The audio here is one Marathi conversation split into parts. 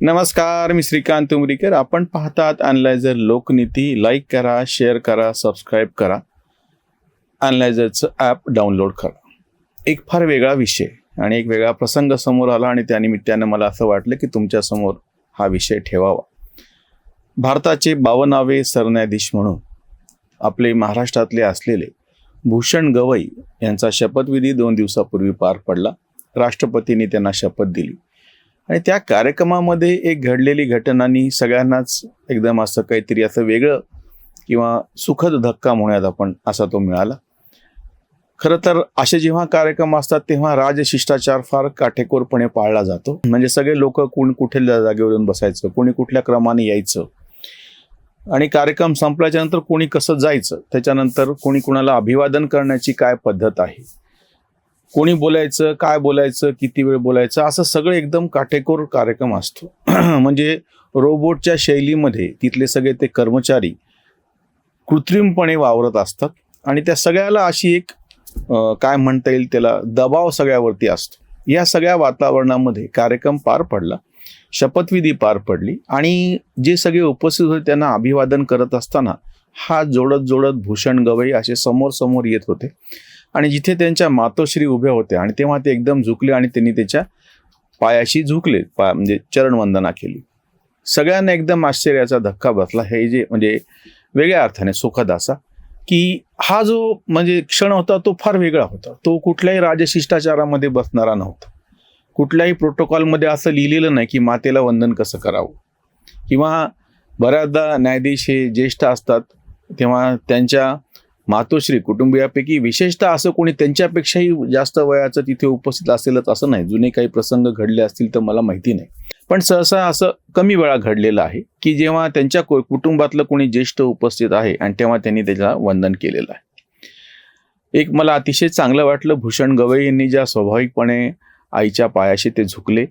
नमस्कार मी श्रीकांत उमरीकर. आपण पाहतात अनलायझर लोकनीती. लाईक करा शेअर करा सबस्क्राईब करा. अनलायझरचं ॲप डाउनलोड करा. एक फार वेगळा विषय आणि एक वेगळा प्रसंग समोर आला आणि त्यानिमित्तानं मला असं वाटलं की तुमच्यासमोर हा विषय ठेवावा. भारताचे बावनावे सरन्यायाधीश म्हणून आपले महाराष्ट्रातले असलेले भूषण गवई यांचा शपथविधी दोन दिवसापूर्वी पार पडला. राष्ट्रपतींनी त्यांना शपथ दिली. आणि त्या कार्यक्रमामध्ये एक घडलेली घटनानी सगळ्यांनाच एकदम असं काहीतरी असं वेगळं किंवा सुखद धक्का म्हणूयात आपण असा तो मिळाला. खरं तर असे जेव्हा कार्यक्रम असतात तेव्हा राजशिष्टाचार फार काटेकोरपणे पाळला जातो. म्हणजे सगळे लोक कोण कुठे जागेवर येऊन बसायचं कोणी कुठल्या क्रमाने यायचं. आणि कार्यक्रम संपल्याच्या नंतर कोणी कसं जायचं त्याच्यानंतर कोणी कुणाला अभिवादन करण्याची काय पद्धत आहे कोणी बोलायचं काय बोलायचं किती वेळ बोलायचं असं सगळं एकदम काटेकोर कार्यक्रम असतो. म्हणजे रोबोटच्या शैलीमध्ये तिथले सगळे ते कर्मचारी कृत्रिमपणे वावरत असतात आणि त्या सगळ्याला अशी एक काय म्हणता येईल त्याला दबाव सगळ्यावरती असतो. या सगळ्या वातावरणामध्ये कार्यक्रम पार पडला शपथविधी पार पडली आणि जे सगळे उपस्थित होते त्यांना अभिवादन करत असताना हा जोडत जोडत भूषण गवई असे समोर समोर येत होते. आणि जिथे त्यांच्या मातोश्री उभ्या होत्या आणि तेव्हा ते एकदम झुकले आणि त्यांनी त्याच्या पायाशी झुकले पा म्हणजे चरणवंदना केली. सगळ्यांना एकदम आश्चर्याचा धक्का बसला. हे जे म्हणजे वेगळ्या अर्थाने सुखद असा की हा जो म्हणजे क्षण होता तो फार वेगळा होता. तो कुठल्याही राजशिष्टाचारामध्ये बसणारा नव्हता. कुठल्याही प्रोटोकॉलमध्ये असं लिहिलेलं नाही की मातेला वंदन कसं करावं. किंवा बऱ्याचदा न्यायाधीश हे ज्येष्ठ असतात तेव्हा त्यांच्या मातोश्री कुटुंबियापैकी विशेषतः असं कोणी त्यांच्यापेक्षाही जास्त वयाचं तिथे उपस्थित असेलच असं नाही. जुने काही प्रसंग घडले असतील तर मला माहिती नाही. पण सहसा असं कमी वेळा घडलेलं आहे की जेव्हा त्यांच्या को- कुटुंबातलं कोणी ज्येष्ठ उपस्थित आहे आणि तेव्हा त्यांनी त्याला वंदन केलेलं आहे. एक मला अतिशय चांगलं वाटलं. भूषण गवई यांनी ज्या स्वाभाविकपणे आईच्या पायाशी ते झुकले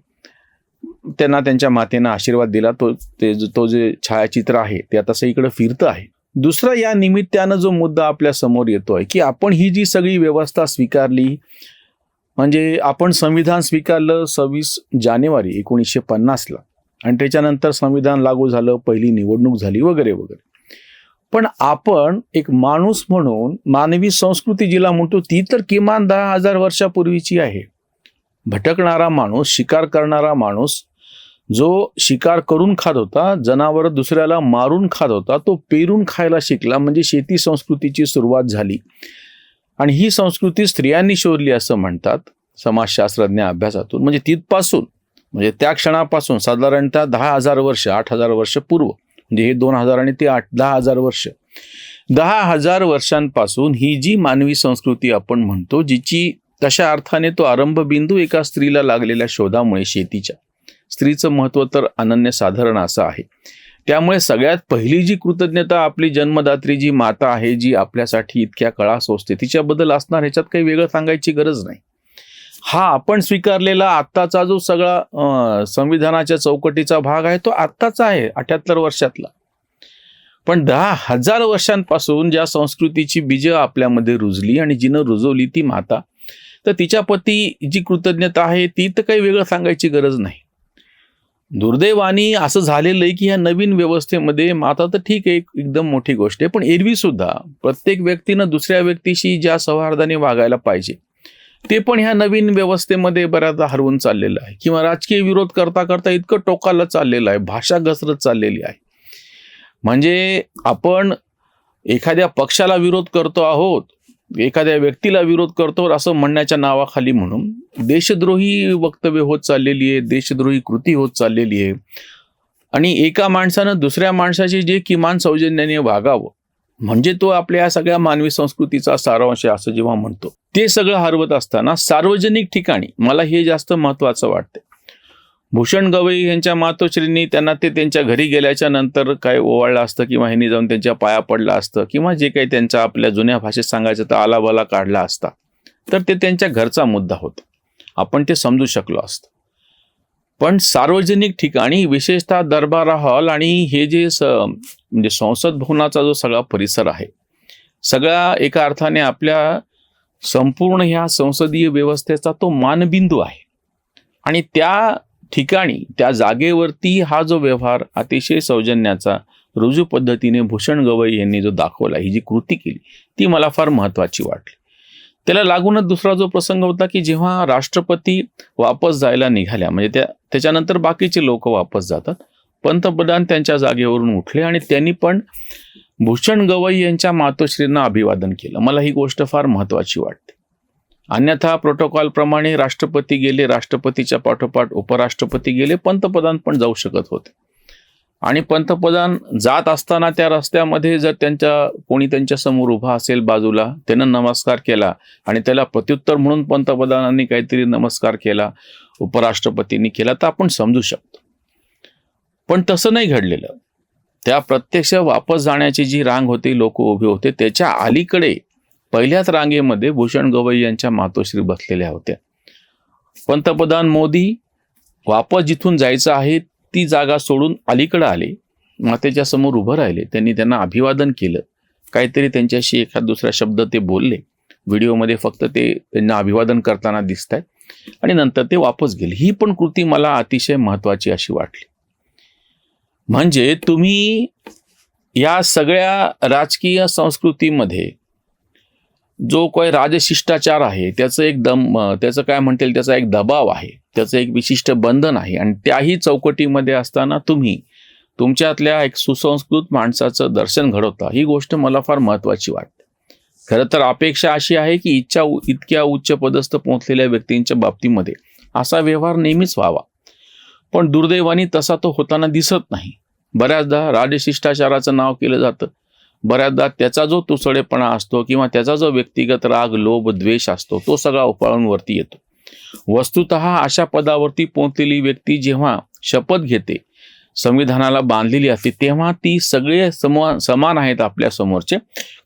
त्यांना त्यांच्या मातेनं आशीर्वाद दिला. तो ते जो- तो जे छायाचित्र आहे ते आता सगळीकडे फिरतं आहे. दुसरा या निमित्तानं जो मुद्दा आपल्यासमोर येतोय की आपण ही जी सगळी व्यवस्था स्वीकारली म्हणजे आपण संविधान स्वीकारलं सव्वीस जानेवारी एकोणीसशे पन्नासला आणि त्याच्यानंतर संविधान लागू झालं पहिली निवडणूक झाली वगैरे वगैरे. पण आपण एक माणूस म्हणून मानवी संस्कृती जिला म्हणतो ती तर किमान दहा हजार वर्षापूर्वीची आहे. भटकणारा माणूस शिकार करणारा माणूस जो शिकार करून खात होता जनावर दुसऱ्याला मारून खात होता तो पेरून खायला शिकला. म्हणजे शेती संस्कृतीची सुरुवात झाली. आणि ही संस्कृती स्त्रियांनी शोधली असं म्हणतात समाजशास्त्रज्ञ अभ्यासातून. म्हणजे तिथपासून म्हणजे त्या क्षणापासून साधारणतः दहा हजार वर्ष आठ हजार वर्ष पूर्व म्हणजे हे दोन हजार आणि ते आठ दहा हजार वर्ष. दहा हजार वर्षांपासून ही जी मानवी संस्कृती आपण म्हणतो जिची तशा अर्थाने तो आरंभ बिंदू एका स्त्रीला लागलेल्या शोधामुळे शेतीच्या. स्त्रीचं महत्त्व तर अनन्यसाधारण असं आहे. त्यामुळे सगळ्यात पहिली जी कृतज्ञता आपली जन्मदात्री जी माता आहे जी आपल्यासाठी इतक्या कळा सोसते तिच्याबद्दल असणार ह्याच्यात काही वेगळं सांगायची गरज नाही. हा आपण स्वीकारलेला आत्ताचा जो सगळा संविधानाच्या चौकटीचा भाग आहे तो आत्ताचा आहे अठ्याहत्तर वर्षातला. पण दहा हजार वर्षांपासून ज्या संस्कृतीची बीजं आपल्यामध्ये रुजली आणि जिनं रुजवली ती माता तर तिच्या पती जी कृतज्ञता आहे ती तर काही वेगळं सांगायची गरज नाही. दुर्दैवानी असं झालेलं आहे की ह्या नवीन व्यवस्थेमध्ये माता तर ठीक आहे एक एकदम मोठी गोष्ट आहे पण एरवी सुद्धा प्रत्येक व्यक्तीनं दुसऱ्या व्यक्तीशी ज्या सौहार्दाने वागायला पाहिजे ते पण ह्या नवीन व्यवस्थेमध्ये बऱ्याचदा हरवून चाललेलं आहे. किंवा राजकीय विरोध करता करता इतकं टोकाला चाललेलं आहे भाषा घसरत चाललेली आहे. म्हणजे आपण एखाद्या पक्षाला विरोध करतो आहोत एखाद्या व्यक्तीला विरोध करतो असं म्हणण्याच्या नावाखाली म्हणून देशद्रोही वक्तव्य होत चाललेली आहे देशद्रोही कृती होत चाललेली आहे. आणि एका माणसानं दुसऱ्या माणसाशी जे किमान सौजन्याने वागावं म्हणजे तो आपल्या या सगळ्या मानवी संस्कृतीचा सारांश आहे असं जेव्हा म्हणतो ते सगळं हरवत असताना सार्वजनिक ठिकाणी मला हे जास्त महत्वाचं वाटतं भूषण गवई यांच्या मातोश्रींनी त्यांना ते त्यांच्या घरी गेल्याच्यानंतर काय ओवाळलं असतं किंवा ह्यांनी जाऊन त्यांच्या पाया पडलं असतं किंवा जे काही त्यांचा आपल्या जुन्या भाषेत सांगायचं तर आलाबाला काढला असता तर ते त्यांच्या घरचा मुद्दा होता. आपण ते समजू शकलो असतं. पण सार्वजनिक ठिकाणी विशेषतः दरबार हॉल आणि हे जे स म्हणजे संसद भवनाचा जो सगळा परिसर आहे सगळा एका अर्थाने आपल्या संपूर्ण ह्या संसदीय व्यवस्थेचा तो मानबिंदू आहे. आणि त्या ठिकाणी त्या जागेवरती हा जो व्यवहार अतिशय सौजन्याचा रुजू पद्धतीने भूषण गवई यांनी जो दाखवला ही जी कृती केली ती मला फार महत्वाची वाटली. त्याला लागूनच दुसरा जो प्रसंग होता की जेव्हा राष्ट्रपती वापस जायला निघाल्या म्हणजे त्या त्याच्यानंतर बाकीचे लोक वापस जातात पंतप्रधान त्यांच्या जागेवरून उठले आणि त्यांनी पण भूषण गवई यांच्या मातोश्रींना अभिवादन केलं. मला ही गोष्ट फार महत्त्वाची वाटते. अन्यथा प्रोटोकॉल प्रमाणे राष्ट्रपती गेले राष्ट्रपतीच्या पाठोपाठ उपराष्ट्रपती गेले पंतप्रधान पण जाऊ शकत होते. आणि पंतप्रधान जात असताना त्या रस्त्यामध्ये जर त्यांच्या कोणी त्यांच्यासमोर उभा असेल बाजूला त्यानं नमस्कार केला आणि त्याला प्रत्युत्तर म्हणून पंतप्रधानांनी काहीतरी नमस्कार केला उपराष्ट्रपतींनी केला तर आपण समजू शकतो. पण तसं नाही घडलेलं. त्या प्रत्यक्ष वापस जाण्याची जी रांग होती लोक उभे होते त्याच्या अलीकडे पहिल्याच रांगेमध्ये भूषण गवई यांच्या मातोश्री बसलेल्या होत्या. पंतप्रधान मोदी वापस जिथून जायचं आहे ती जागा सोडून अलीकडे आले. मातेच्या समोर उभं राहिले. त्यांनी त्यांना अभिवादन केलं. काहीतरी त्यांच्याशी एखाद दुसरा शब्द ते बोलले. व्हिडिओमध्ये फक्त ते त्यांना अभिवादन करताना दिसत आहेत आणि नंतर ते वापस गेले. ही पण कृती मला अतिशय महत्वाची अशी वाटली. म्हणजे तुम्ही या सगळ्या राजकीय संस्कृतीमध्ये जो काही राजशिष्टाचार आहे त्याचं एक दम त्याचं काय म्हणता येईल त्याचा एक दबाव आहे त्याचं एक विशिष्ट बंधन आहे. आणि त्याही चौकटीमध्ये असताना तुम्ही तुमच्यातल्या एक सुसंस्कृत माणसाचं दर्शन घडवता ही गोष्ट मला फार महत्वाची वाटते. खरं तर अपेक्षा अशी आहे की इच्छा इतक्या उच्च पदस्थ पोहोचलेल्या व्यक्तींच्या बाबतीमध्ये असा व्यवहार नेहमीच व्हावा. पण दुर्दैवाने तसा तो होताना दिसत नाही. बऱ्याचदा राजशिष्टाचाराचं नाव केलं जातं. बऱ्याचदा त्याचा जो तुसडेपणा असतो किंवा त्याचा जो व्यक्तिगत राग लोभ द्वेष असतो तो सगळा उपाळून वरती येतो. वस्तुत अशा पदावरती पोहोचलेली व्यक्ती जेव्हा शपथ घेते संविधानाला बांधलेली असते तेव्हा ती सगळे समान समान आहेत आपल्या समोरचे.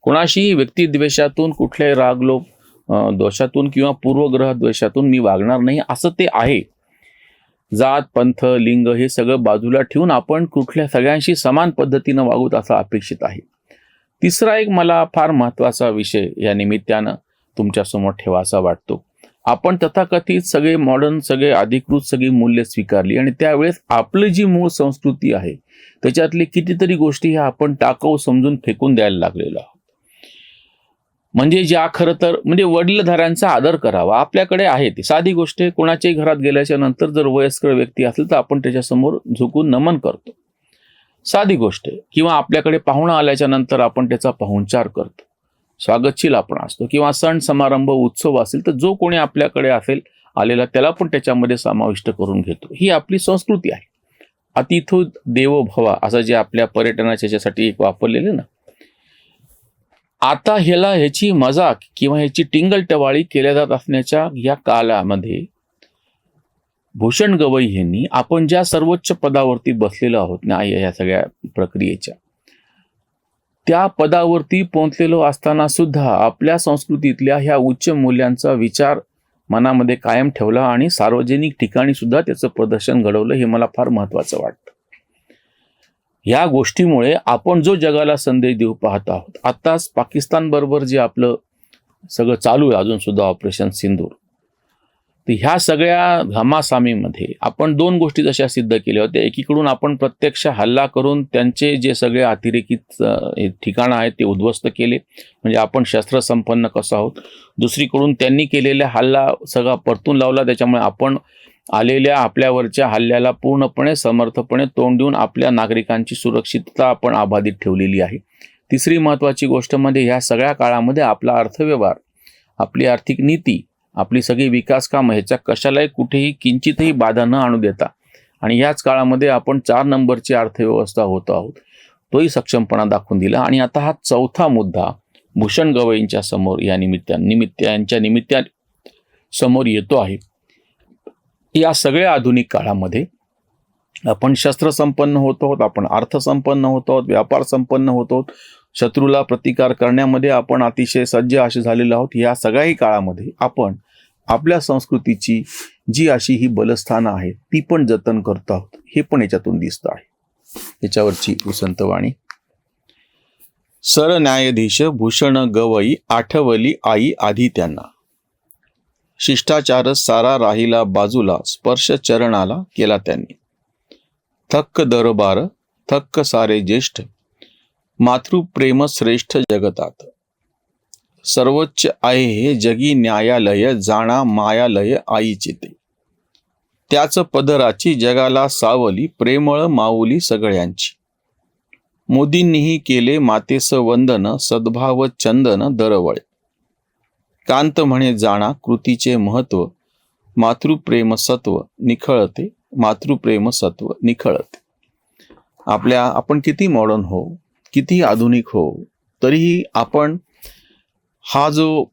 कोणाशीही व्यक्तिद्वेषातून कुठल्याही राग लोभ दोषातून किंवा पूर्वग्रह द्वेषातून मी वागणार नाही असं ते आहे. जात पंथ लिंग हे सगळं बाजूला ठेवून आपण कुठल्या सगळ्यांशी समान पद्धतीनं वागूत असं अपेक्षित आहे. तिसरा एक मला फार महत्त्वाचा विषय या निमित्तानं तुमच्यासमोर ठेवासा वाटतो. आपण तथाकथित सगळे मॉडर्न सगळे अधिकृत सगळी मूल्य स्वीकारली आणि त्यावेळेस आपली जी मूळ संस्कृती आहे त्याच्यातली कितीतरी गोष्टी ह्या आपण टाकाऊ समजून फेकून द्यायला लागलेलो आहोत. म्हणजे ज्या खरं तर म्हणजे वडीलधाऱ्यांचा आदर करावा आपल्याकडे आहे ती. साधी गोष्ट आहे कोणाच्याही घरात गेल्याच्यानंतर जर वयस्कर व्यक्ती असेल तर आपण त्याच्यासमोर झुकून नमन करतो. साधी गोष्ट आहे. किंवा आपल्याकडे पाहुणा आल्याच्यानंतर आपण त्याचा पाहुणचार करतो. स्वागतशील आपण असतो किंवा सण समारंभ उत्सव असेल तर जो कोणी आपल्याकडे असेल आलेला त्याला पण त्याच्यामध्ये समाविष्ट करून घेतो. ही आपली संस्कृती आहे. अतिथो देवो भवा असं जे आपल्या पर्यटनाच्या याच्यासाठी एक वापरलेलं ना. आता ह्याला ह्याची मजाक किंवा ह्याची टिंगल टवाळी केल्या जात असण्याच्या या कालामध्ये भूषण गवई यांनी आपण ज्या सर्वोच्च पदावरती बसलेलो आहोत ना या सगळ्या प्रक्रियेच्या त्या पदावरती पोहोचलेलो असताना सुद्धा आपल्या संस्कृतीतल्या ह्या उच्च मूल्यांचा विचार मनामध्ये कायम ठेवला आणि सार्वजनिक ठिकाणी सुद्धा त्याचं प्रदर्शन घडवलं हे मला फार महत्वाचं वाटतं. या गोष्टीमुळे आपण जो जगाला संदेश देऊ पाहत आहोत आताच पाकिस्तान बरोबर जे आपलं सगळं चालू आहे अजून सुद्धा ऑपरेशन सिंदूर तर ह्या सगळ्या घमासामीमध्ये आपण दोन गोष्टी जशा सिद्ध केल्या होत्या. एकीकडून आपण प्रत्यक्ष हल्ला करून त्यांचे जे सगळे अतिरेकी ठिकाणं आहेत ते उद्ध्वस्त केले. म्हणजे आपण शस्त्रसंपन्न कसं आहोत? दुसरीकडून त्यांनी केलेल्या हल्ला सगळा परतून लावला. त्याच्यामुळे आपण आलेल्या आपल्यावरच्या हल्ल्याला पूर्णपणे समर्थपणे तोंड देऊन आपल्या नागरिकांची सुरक्षितता आपण अबाधित ठेवलेली आहे. तिसरी महत्त्वाची गोष्ट म्हणजे ह्या सगळ्या काळामध्ये आपला अर्थव्यवहार आपली आर्थिक नीती आपली सगळी विकास कामं ह्याच्या कशालाही कुठेही किंचितही बाधा न आणू देता. आणि याच काळामध्ये आपण चार नंबरची अर्थव्यवस्था होतो आहोत. तोही सक्षमपणा दाखवून दिला. आणि आता हा चौथा मुद्दा भूषण गवईंच्या समोर या निमित्ता निमित्त यांच्या निमित्ता समोर येतो आहे. या सगळ्या आधुनिक काळामध्ये आपण शस्त्रसंपन्न होत आहोत आपण अर्थसंपन्न होत आहोत व्यापार संपन्न होत आहोत शत्रूला प्रतिकार करण्यामध्ये आपण अतिशय सज्ज असे झालेलो आहोत. या सगळ्याही काळामध्ये आपण आपल्या संस्कृतीची जी अशी ही बलस्थानं आहेत ती पण जतन करतो आहोत. हे पण याच्यातून दिसतं आहे. याच्यावरची उसंतवाणी सरन्यायाधीश भूषण गवई आठवली आई आधी त्यांना शिष्टाचार सारा राहिला बाजूला स्पर्श चरणाला केला त्यांनी. थक्क दरबार थक्क सारे ज्येष्ठ. मातृप्रेम श्रेष्ठ जगतात. सर्वोच्च आहे हे जगी न्यायालय जाणा मायालय आईचे ते त्याच पदराची जगाला सावली प्रेमळ माऊली सगळ्यांची. मोदींनीही केले मातेस वंदन सद्भाव चंदन दरवळे. कांत म्हणे जाणा कृतीचे महत्त्व मातृप्रेम सत्व निखळते मातृप्रेम सत्व निखळते. आपल्या आपण किती मॉडर्न हो? किती आधुनिक हो तरीही आपण हा जो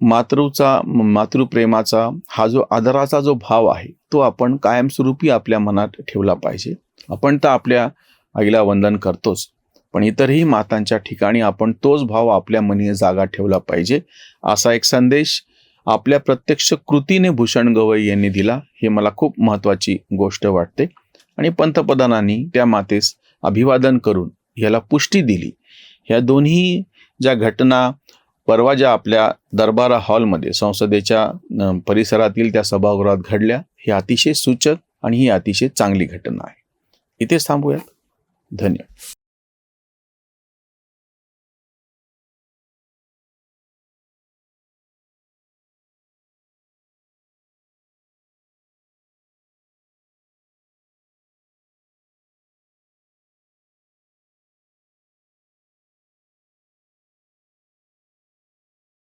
मातृचा मातृप्रेमाचा हा जो आदराचा जो भाव आहे तो आपण कायमस्वरूपी आपल्या मनात ठेवला पाहिजे. आपण तर आपल्या आईला वंदन करतोच पण इतरही मातांच्या ठिकाणी आपण तोच भाव आपल्या मनी जागा ठेवला पाहिजे असा एक संदेश आपल्या प्रत्यक्ष कृतीने भूषण गवई यांनी दिला हे मला खूप महत्वाची गोष्ट वाटते. आणि पंतप्रधानांनी त्या मातेस अभिवादन करून याला पुष्टी दिली. ह्या दोन्ही ज्या घटना परवा ज्या आपल्या दरबारा हॉलमध्ये संसदेच्या परिसरातील त्या सभागृहात घडल्या ही अतिशय सूचक आणि ही अतिशय चांगली घटना आहे. इथेच थांबूयात. धन्यवाद.